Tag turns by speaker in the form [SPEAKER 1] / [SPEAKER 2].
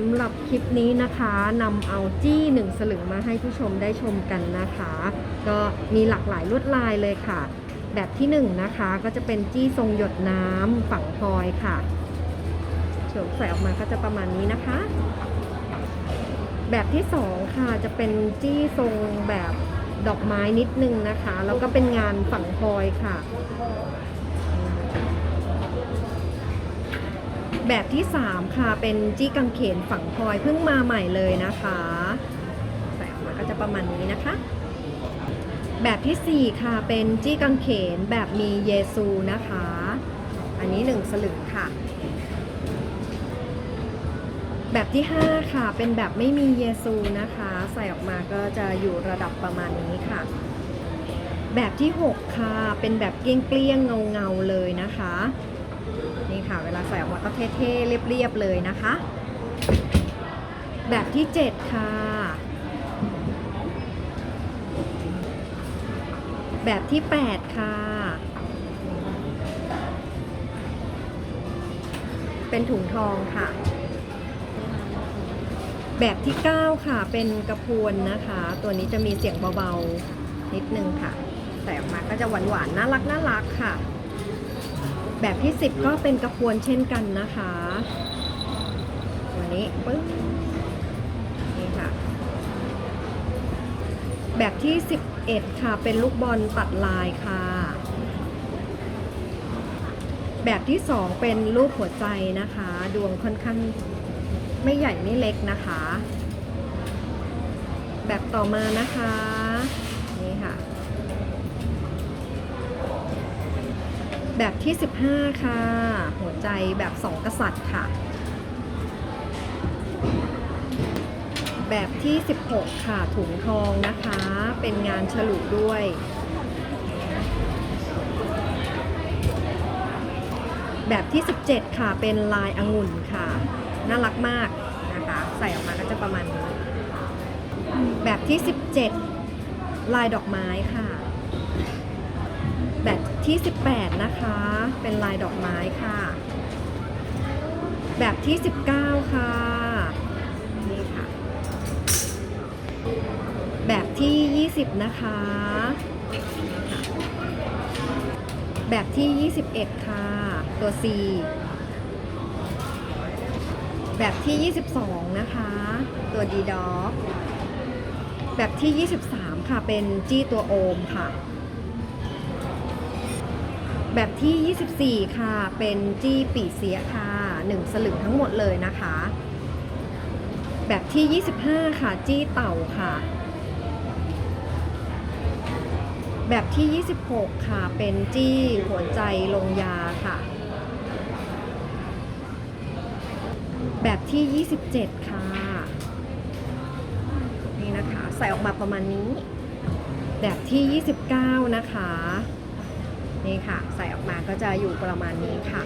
[SPEAKER 1] ำหรับคลิปนี้นะคะนำเอาจี้หนึ่งสลึงมาให้ผู้ชมได้ชมกันนะคะ ก็มีหลากหลายลวดลายเลยค่ะ แบบที่หนึ่งนะคะก็จะเป็นจี้ทรงหยดน้ำฝังพลอยค่ะเฉลิมใส่ออกมาก็จะประมาณนี้นะคะ แบบที่สองค่ะจะเป็นจี้ทรงแบบดอกไม้นิดนึงนะคะ แล้วก็เป็นงานฝังพลอยค่ะ แบบที่ 3 ค่ะ เป็นจี้กางเขนฝังพลอยเพิ่งมาใหม่เลยนะคะใส่ออกมาก็จะประมาณนี้นะคะ แบบที่ 4 ค่ะเป็นจี้กางเขนแบบมีเยซูนะคะ อันนี้ 1 สลึงค่ะ แบบที่ 5 ค่ะเป็นแบบไม่มีเยซูนะคะ ใส่ออกมาก็จะอยู่ระดับประมาณนี้ค่ะ แบบที่ 6 ค่ะเป็นแบบเกลี้ยงๆเงาเลยนะคะ นี่ค่ะเวลาใส่ออกมาก็เท่ๆเรียบๆเลยนะคะ แบบที่ 7 ค่ะ แบบที่ 8 ค่ะ เป็นถุงทองค่ะแบบที่ 9 ค่ะ เป็นกระพวนนะคะ ตัวนี้จะมีเสียงเบา ๆ นิดนึงค่ะใส่ออกมาก็จะหวาน ๆ น่ารักน่ารักค่ะ แบบที่ 10 ก็เป็นกระพวนเช่นกันนะคะตัวนี้ปึ๊บนี่ค่ะ แบบที่ 11 ค่ะเป็นลูกบอลตัดลายค่ะ แบบที่ 2 เป็นรูปหัวใจนะคะ ดวงค่อนข้างไม่ใหญ่ไม่เล็กนะคะ แบบต่อมานะคะ นี่ค่ะ แบบที่ 15 ค่ะ หัวใจแบบสองกษัตริย์ค่ะ แบบที่ 16 ค่ะ ถุงทองนะคะ เป็นงานฉลุด้วยแบบที่ 17 ค่ะ เป็นลายองุ่นค่ะ น่ารักมากนะคะ ใส่ออกมาก็จะประมาณนี้ แบบที่ 17 ลายดอกไม้ค่ะ ที่ 18 นะคะ เป็นลายดอกไม้ค่ะ แบบที่ 19 ค่ะ นี่ค่ะ แบบที่ 20 นะคะ แบบที่ 21 ค่ะ ตัว C แบบที่ 22 นะคะ ตัว D dog แบบที่ 23 ค่ะ เป็นจี้ตัวโอมค่ะ แบบที่ 24 ค่ะ เป็นจี้ปีเสียค่ะ 1 สลึงทั้งหมดเลยนะคะ แบบที่ 25 ค่ะ จี้เต่าค่ะ แบบที่ 26 ค่ะ เป็นจี้หัวใจลงยาค่ะ แบบที่ 27 ค่ะ นี่นะคะ ใส่ออกมาประมาณนี้ แบบที่ 29 นะคะ นี่ค่ะ ใส่ออกมาก็จะอยู่ประมาณนี้ค่ะ